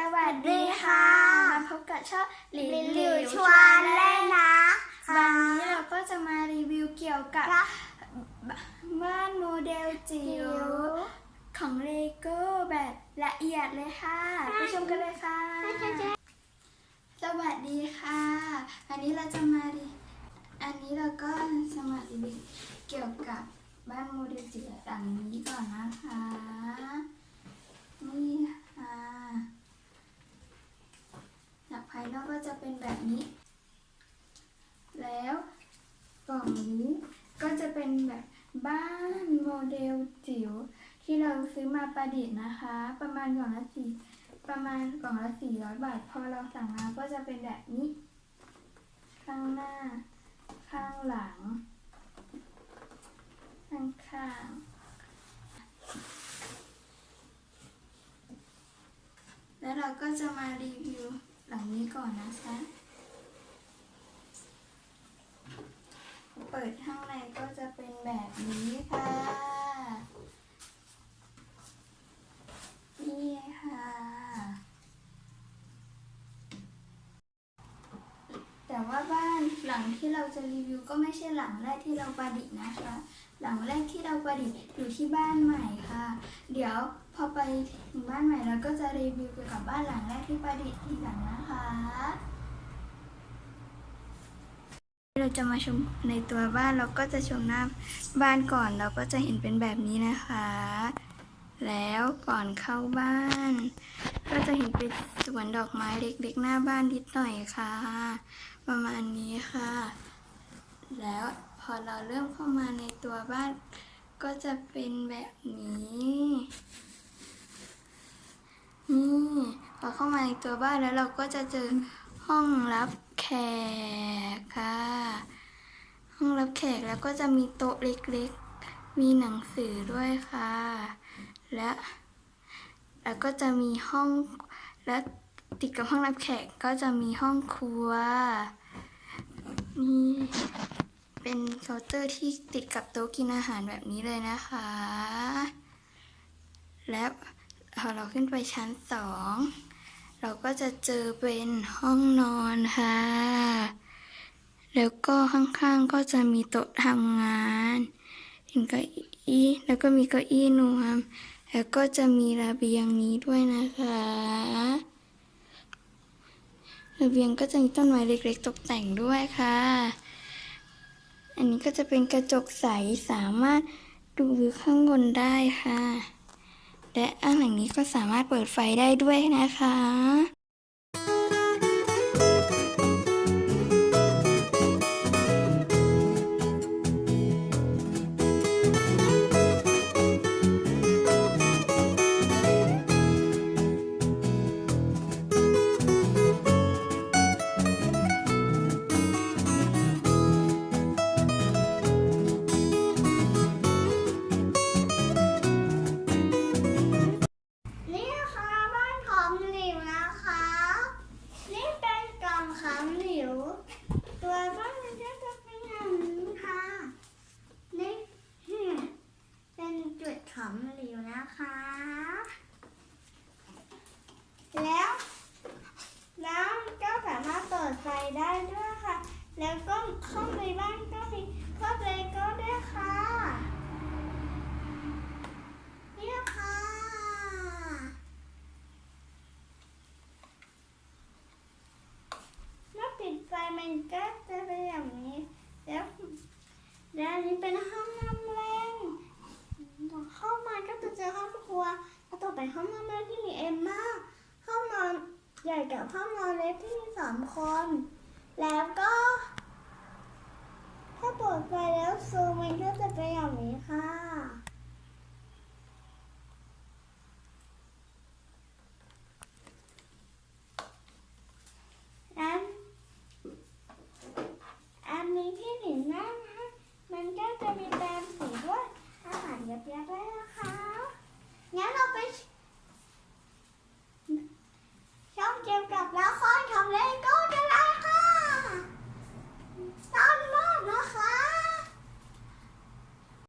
สวัสดีค่ะ มาพบกับช่องหลินลินหหลิลิววชชววนนเล่เล่นนนะนะวันคะนี้เราก็จะมารีวิวเกี่ยวกับบ้านโมเดลจิ๋จิ๋ววของเลโก้แบบละเอียดเลยค่ะไปชมกันเลยค่ะ สวัสดีค่ะอันนี้เราจะมารีอันนี้เราก็จะมารีวิวเกี่ยวกับบ้านโมเดลจิ๋วหลังนี้ก่อนนะคะ นี่ค่ะจากภายนอกก็จะเป็นแบบนี้ แล้ว่งนี้ ก็จะเป็นแบบบ้านโมเดลจิ๋วที่เราซื้อมาประดิษฐ์นะคะ ประมาณกล่องละสี่ประมาณกล่องละสี่ร้อยบาท พอเราสั่งมาก็จะเป็นแบบนี้ ข้างหน้า ข้างหลัง ข้างข้างๆแล้วเราก็จะมารีวิวหลังนี้ก่อนนะคะ เปิ ดข้างในก็จะเป็นแบบนี้ค่ะ นี่ค่ะ แต่ว่าบ้านหลังที่เราจะรีวิวก็ไม่ใช่หลังแรกที่เราประดิษฐ์นะคะ หลังแรกที่เราประดิษฐ์อยู่ที่บ้านใหม่ค่ะ เดี๋ยวพอไปถึงบ้านใหม่เราก็จะรีวิวเกี่ยวกับบ้านหลังแรกที่ประดิษฐ์ทีหลังนะคะ เราจะมาชมในตัวบ้านเราก็จะชมหน้าบ้านก่อนเราก็จะเห็นเป็นแบบนี้นะคะ แล้วก่อนเข้าบ้าน ก็จะเห็นเป็นสวนดอกไม้เล็กๆ หน้าบ้านนิดหน่อยค่ะ ประมาณนี้ค่ะ แล้วพอเราเริ่มเข้ามาในตัวบ้านก็จะเป็นแบบนี้นี่พอเข้ามาในตัวบ้านแล้วเราก็จะเจอห้องรับ แขกค่ะ ห้องรับแขกแล้วก็จะมีโต๊ะเล็กๆ มีหนังสือด้วยค่ะ และแล้วก็จะมีห้องและติดกับห้องรับแขกก็จะมีห้องครัวนี่เป็นเคาน์เตอร์ที่ติดกับโต๊ะกินอาหารแบบนี้เลยนะคะ และพอเราขึ้นไปชั้นสอง เราก็จะเจอเป็นห้องนอนค่ะ แล้วก็ข้างๆก็จะมีโต๊ะทำงานเห็นเก้าอี้แล้วก็มีเก้าอี้นวม แล้วก็จะมีระเบียงนี้ด้วยนะคะระเบียงก็จะมีต้นไม้เล็กๆตกแต่งด้วยค่ะ อันนี้ก็จะเป็นกระจกใสสามารถดูวิวข้างบนได้ค่ะ และอ่างหลังนี้ก็สามารถเปิดไฟได้ด้วยนะคะ จุดของหลิวนะคะ แล้วแล้วก็สามารถเปิดไฟได้ด้วยค่ะ แล้วก็เข้าในบ้านก็มีครอบเลโก้ด้วยค่ะ นี่ค่ะ เมื่อปิดไฟมันก็จะเป็นอย่างนี้ แล้ว แล้วนนี้เป็นห้องน้ำแรงเข้ามาก็จะเจอห้องครัว แล้วต่อไปห้องน้ำแรงที่มีเอ็มมากห้องนอนใหญ่กับห้องนอนเล็กที่มีสามคน แล้วก็ ถ้าเปิดไฟแล้วซูมมันก็จะเป็นอย่างนี้ค่ะ